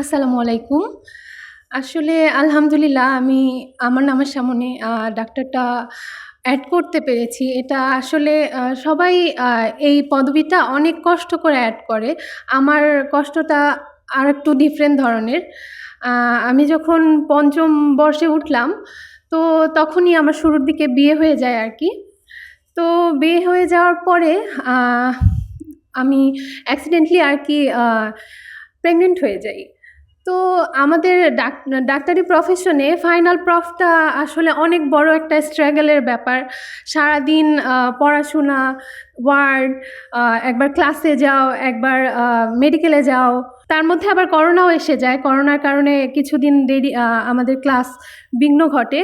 আসসালামু আলাইকুম। আসলে আলহামদুলিল্লাহ আমি আমার নামের সামনে ডাক্তারটা অ্যাড করতে পেরেছি। এটা আসলে সবাই এই পদবিটা অনেক কষ্ট করে অ্যাড করে। আমার কষ্টটা আর একটু ডিফারেন্ট ধরনের। আমি যখন পঞ্চম বর্ষে উঠলাম, তো তখনই আমার শুরুর দিকে বিয়ে হয়ে যায় আর কি তো বিয়ে হয়ে যাওয়ার পরে আমি অ্যাক্সিডেন্টলি আর কি প্রেগনেন্ট হয়ে যাই। তো আমাদের ডাক ডাক্তারি প্রফেশনে ফাইনাল প্রফটা আসলে অনেক বড় একটা স্ট্রাগলের ব্যাপার। সারাদিন পড়াশোনা, ওয়ার্ড, একবার ক্লাসে যাও, একবার মেডিকেলে যাও। তার মধ্যে আবার করোনাও এসে যায়। করোনার কারণে কিছুদিন দেরি আমাদের ক্লাস বিঘ্ন ঘটে।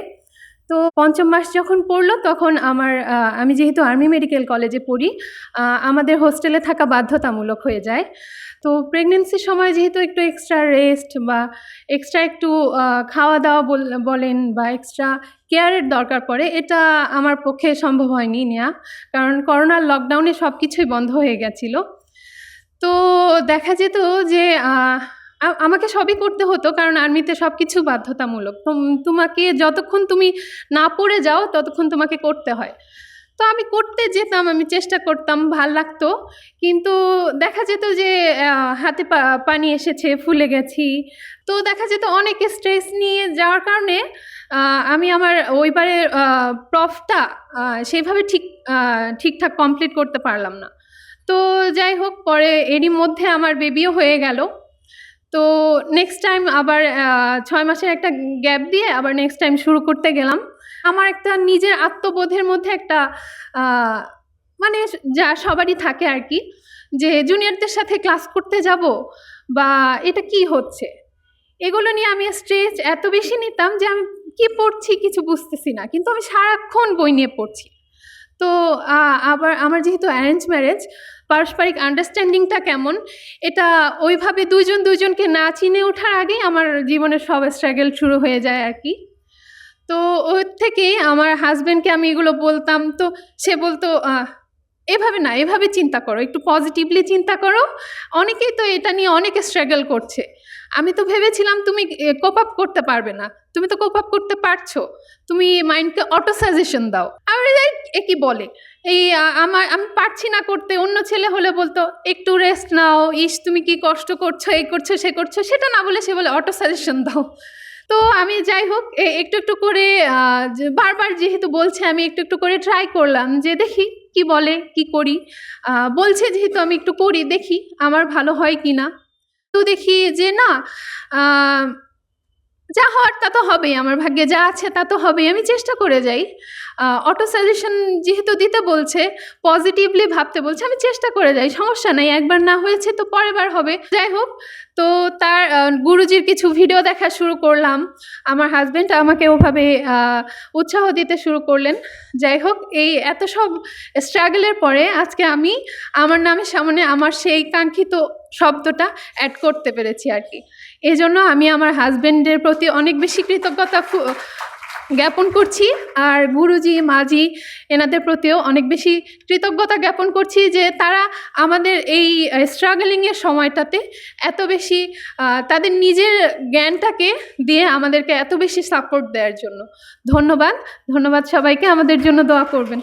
তো পঞ্চম মাস যখন পড়ল তখন আমার আমি যেহেতু আর্মি মেডিকেল কলেজে পড়ি, আমাদের হোস্টেলে থাকা বাধ্যতামূলক হয়ে যায়। তো প্রেগন্যান্সির সময় যেহেতু একটু এক্সট্রা রেস্ট বা এক্সট্রা একটু খাওয়া-দাওয়া বল বলেন বা এক্সট্রা কেয়ারের দরকার পড়ে, এটা আমার পক্ষে সম্ভব হয়নি নেয়া। কারণ করোনার লকডাউনে সব কিছুই বন্ধ হয়ে গেছিল তো দেখা যেত যে আমাকে সবই করতে হতো কারণ আর্মিতে সব কিছু বাধ্যতামূলক। তোমাকে যতক্ষণ তুমি না পড়ে যাও ততক্ষণ তোমাকে করতে হয়। তো আমি করতে যেতাম, আমি চেষ্টা করতাম, ভালো লাগতো। কিন্তু দেখা যেত যে হাতে পানি এসেছে, ফুলে গেছি। তো দেখা যেত অনেক স্ট্রেস নিয়ে যাওয়ার কারণে আমি আমার ওইবারের আ প্রফটা সেভাবে ঠিক ঠিকঠাক কমপ্লিট করতে পারলাম না। তো যাই হোক পরে এরই মধ্যে আমার বেবিও হয়ে গেল। তো নেক্সট টাইম আবার ছয় ৬ মাসের একটা গ্যাপ দিয়ে আবার নেক্সট টাইম শুরু করতে গেলাম। আমার একটা নিজের আত্মবোধের মধ্যে একটা মানে যা সবারই থাকে আর কি, যে জুনিয়রদের সাথে ক্লাস করতে যাব বা এটা কি হচ্ছে? এগুলো নিয়ে আমি স্ট্রেস এত বেশি নিতাম যে আমি কি পড়ছি কিছু বুঝতেছি না। কিন্তু আমি সারাক্ষণ বই নিয়ে পড়ছি। তো আবার আমার যেহেতু অ্যারেঞ্জ ম্যারেজ, পারস্পরিক আন্ডারস্ট্যান্ডিংটা কেমন, এটা ওইভাবে ২ জন ২ জনকে না চিনে ওঠার আগেই আমার জীবনের সব স্ট্রাগল শুরু হয়ে যায় আর কি তো ওর থেকেই আমার হাজব্যান্ডকে আমি এগুলো বলতাম। তো সে বলতো "এভাবে না, এভাবে চিন্তা করো। একটু পজিটিভলি চিন্তা করো। অনেকেই তো এটা নিয়ে অনেক স্ট্রাগল করছে। আমি তো ভেবেছিলাম তুমি কোপ আপ করতে পারবে না। তুমি তো কোপ আপ করতে পারছ। তুমি মাইন্ডকে অটো সাজেশন দাও।" বলি এ কি বলে? এই আমার আমি পারছি না করতে। অন্য ছেলে হলে বলতো "একটু রেস্ট নাও। ইস! তুমি কি কষ্ট করছ, এই করছ, সে করছ।" সেটা না বলে সে বলে অটো সাজেশন দাও। তো আমি যাই হোক একটু, একটু করে বারবার যেহেতু বলছে আমি একটু, একটু করে ট্রাই করলাম যে দেখি কি বলে, কি করি। বলছে যেহেতু আমি একটু করি দেখি আমার ভালো হয় কিনা। তো দেখি যে না যা হওয়ার তা তো হবেই। আমার ভাগ্যে যা আছে তা তো হবেই। আমি চেষ্টা করে যাই। অটো সাজেশন যেহেতু দিতে বলছে, পজিটিভলি ভাবতে বলছে, আমি চেষ্টা করে যাই। সমস্যা নাই। একবার না হয়েছে তো পরের বার হবে। যাই হোক তো তার গুরুজির কিছু ভিডিও দেখা শুরু করলাম। আমার হাজব্যান্ড আমাকে ওভাবে উৎসাহ দিতে শুরু করলেন। যাই হোক এই এত সব স্ট্রাগলের পরে আজকে আমি আমার নামের সামনে আমার সেই কাঙ্ক্ষিত শব্দটা অ্যাড করতে পেরেছি আরকি। এজন্য আমি আমার হাসব্যান্ডের প্রতি অনেক বেশি কৃতজ্ঞতা জ্ঞাপন করছি। আর গুরুজি, মাজি এনাদের প্রতিও অনেক বেশি কৃতজ্ঞতা জ্ঞাপন করছি যে তারা আমাদের এই স্ট্রাগলিংয়ের সময়টাতে এত বেশি তাদের নিজের জ্ঞানটাকে দিয়ে আমাদেরকে এত বেশি সাপোর্ট দেওয়ার জন্য। ধন্যবাদ। ধন্যবাদ সবাইকে। আমাদের জন্য দোয়া করবেন।